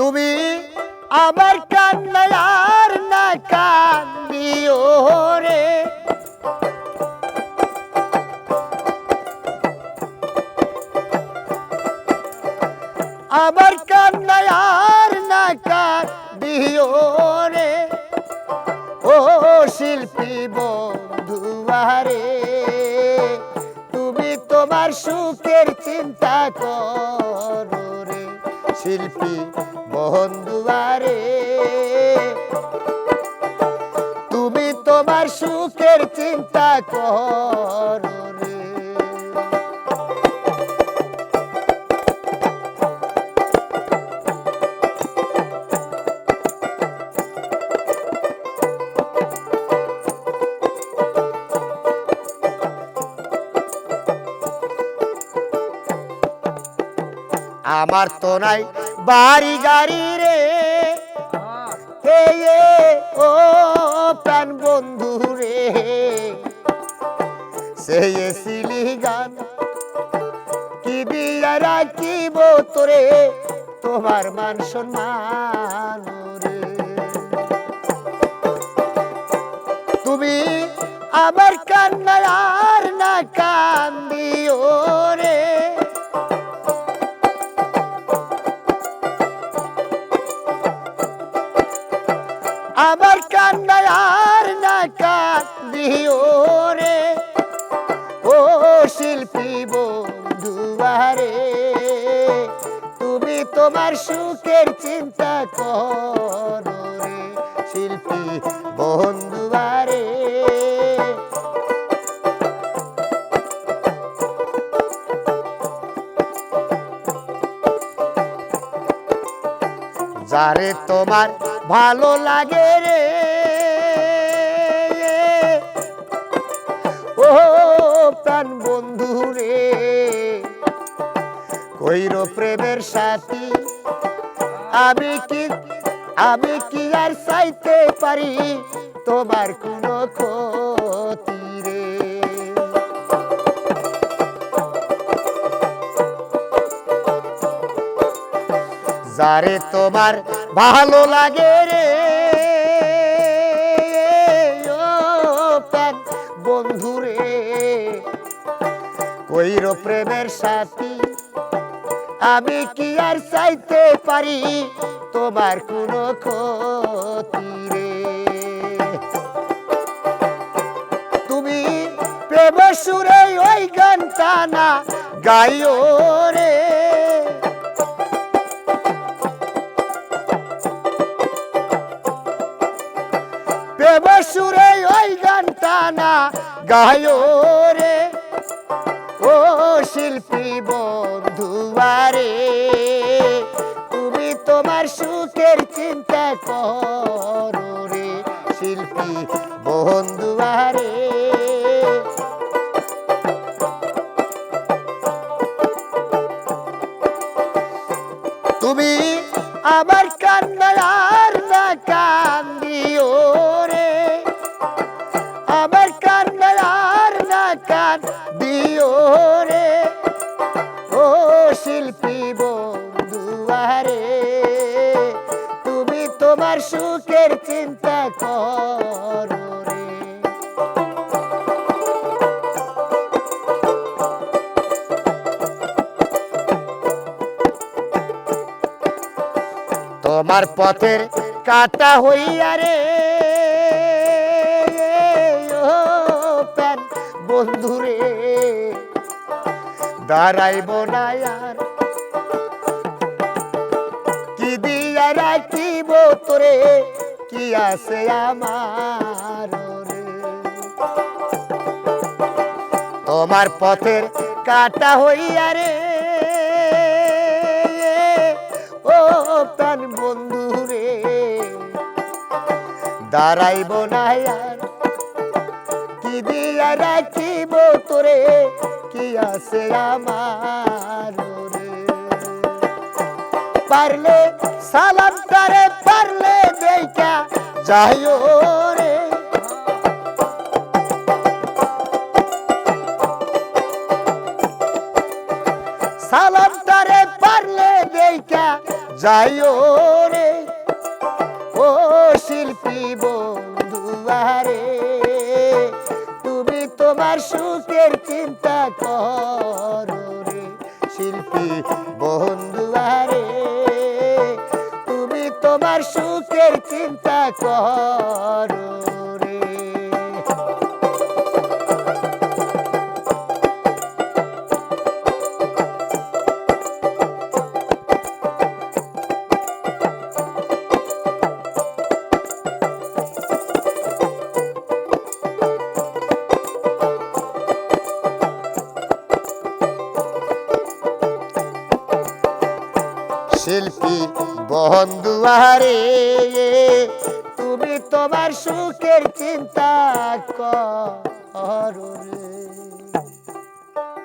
তুমি আমার কান্নায় আর না কান্দিও রে। আমার কান্নায় আর না কান্দিও রে। ও শিল্পী বন্ধুয়ারে তুমি তোমার সুখের চিন্তা করো। শিল্পী মোহন দুয়ারে তুমি তোমার সুখের চিন্তা করো রে। আমার তো নাই বাড়ি গাড়ি রে। হে ও প্রাণ বন্ধু রে। সে সিলি গান কি দিয়া রাখিব তোরে? তোমার মান সম্মান তুমি আমার কান্নায় আর না কান্দিও ও শিল্পী তুমি তোমার সুখের চিন্তা শিল্পী বন্ধুয়ারে যারে তোমার ভালো লাগে রে প্রাণ বন্ধু রে। কইর প্রেমের সাথী, আমি কি আমি কি আর চাইতে পারি? তোমার কোনো ক্ষতি রে। যারে তোমার ভালো লাগে রে। বন্ধু কইর প্রেমের সাথী। আমি কি আর চাইতে পারি? তোমার কোনো ক্ষতি রে। তুমি প্রেম সুরে ওই গানটা না গাইও রে। প্রেম সুরে ওই গানটা না গায়ো রে। ও শিল্পী বন্ধুয়ারে তুমি তোমার সুখের চিন্তা করো রে শিল্পী বন্ধুয়ারে তুমি আমার কান্নায় আর না কান্দিও রে। কান্দিও রে। ও শিল্পী বন্ধুয়ারে তুমি তোমার সুখের চিন্তা করো রে। তোমার পথের কাটা হইয়া রে। ও প্যান বন্ধু রে। দাঁড়াইব না আর। কি দিয়া রাখিব তোরে? কি আছে আমার তোমার পথের কাটা হইয়া রে। ও প্রাণ বন্ধু রে। দাঁড়াইব না আর। কি দিয়া রাখিব তোরে? কি আছে আমার রে পারলে সালাম তারে, পারলে দেখা যাইও রে সালাম তারে, পারলে দেখা যাইও রে শিল্পী বন্ধুয়ারে তুমি তোমার সুখের চিন্তা করো। শিল্পী বহন দুয়ারে তুমি তোমার সুখের চিন্তা করো